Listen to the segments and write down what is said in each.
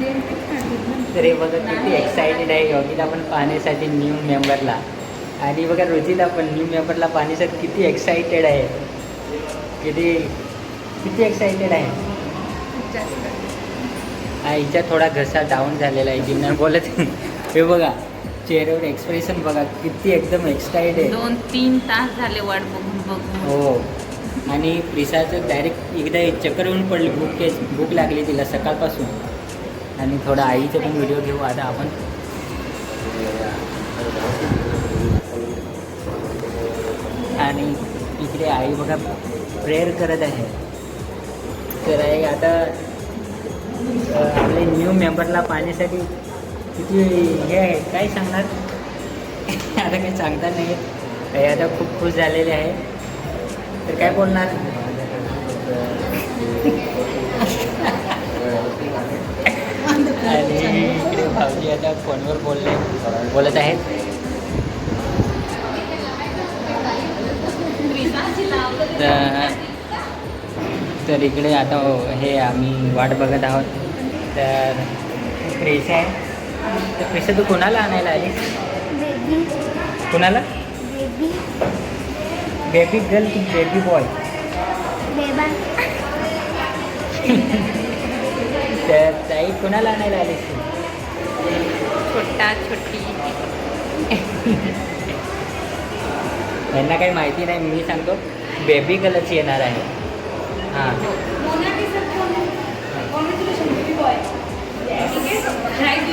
तर हे बघा किती एक्साइटेड आहे. योगीला पण पाहण्यासाठी न्यू मेंबरला आणि बघा रोजीला पण न्यू मेंबरला पाहण्यासाठी किती एक्साइटेड आहे. किती किती एक्साइटेड आहे. हा, हिचा थोडा घसा डाऊन झालेला आहे. जिन्ना बोलत हे बघा चेहऱ्यावर एक्सप्रेशन बघा किती एकदम एक्साइटेड आहे. दोन तीन तास झाले वाट बघून बघून. हो. आणि प्रिसाचं डायरेक्ट एकदा चक्कर येऊन पडली. भूक भूक लागली तिला सकाळपासून. आणि थोडा आईचा पण व्हिडिओ घेऊ. आता आपण आणि इकडे आई बघा प्रेयर करत आहे. तर आई आता आपले न्यू मेंबरला पाहण्यासाठी किती हे आहे काय सांगणार? आता काही सांगता नाही. आई आता खूप खुश झालेले आहे. तर काय बोलणार? आणि इकडे भाऊजी आता फोनवर बोलले बोलत आहेत. तर इकडे आता हे आम्ही वाट बघत आहोत. तर प्रेस आहे. तर प्रेस तू कोणाला आणायला आली कोणाला? बेबी बेबी गर्ल की बेबी बॉय बेबा. तर ताई कोणाला आणायला आलीस तू? छोटा छोटी. यांना काही माहिती नाही मी सांगतो. बेबी गर्लच येणार आहे. हां. भाजी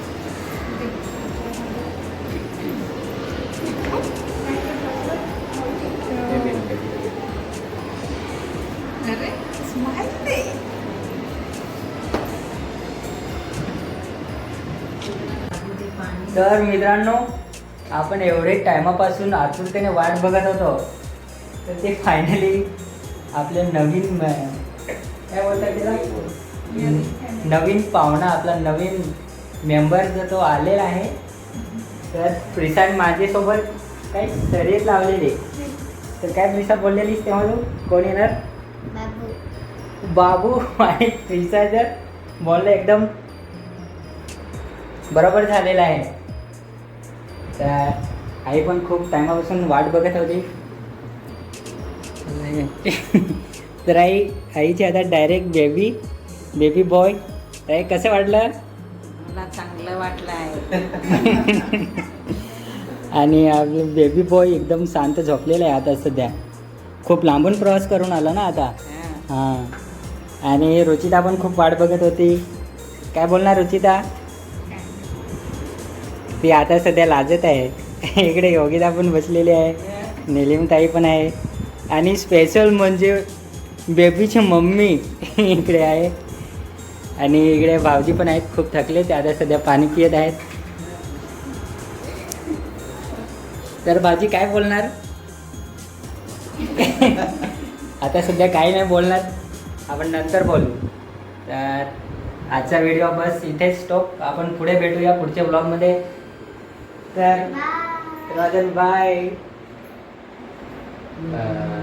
तर मित्रांनो आपण एवढे टायमापासून आतुरतेने वाट बघत होतो. तर ते फायनली आपले नवीन काय बोलतात त्याला? नवीन पाहुणा आपला नवीन मेंबर जो तो आलेला आहे. तर प्रिसाने माझ्यासोबत काही शर्यत लावलेली तर काय प्रिसा बोललेलीस तेव्हा तू? कोण येणार? बाबू. बाबू आणि प्रिसा जर बोलणं एकदम बरोबर झालेलं आहे. तर आई पण खूप टायमापासून वाट बघत होती. तर आई आईची आता डायरेक्ट बेबी बेबी बॉय तर कसं वाटलं? मला चांगलं वाटलं आहे. आणि आपले बेबी बॉय एकदम शांत झोपलेला आहे आता सध्या. खूप लांबून प्रवास करून आला ना आता. हां. आणि रुचिता पण खूप वाट बघत होती. काय बोलणार रुचिता? ती आता सध्या लाजत आहे. इकडे योगिता पण बसलेली आहे. निलिमताई पण आहे. आणि स्पेशल म्हणजे बेबीची मम्मी इकडे आहे. आणि इकडे भाऊजी पण आहेत. खूप थकले ते आता सध्या पाणी पियत आहेत. तर भाजी काय बोलणार? आता सध्या काही नाही बोलणार. आपण नंतर बोलू. तर आजचा व्हिडिओ बस इथेच स्टॉप आपण पुढे भेटूया पुढच्या ब्लॉगमध्ये तर बाय राजन बाय Uh,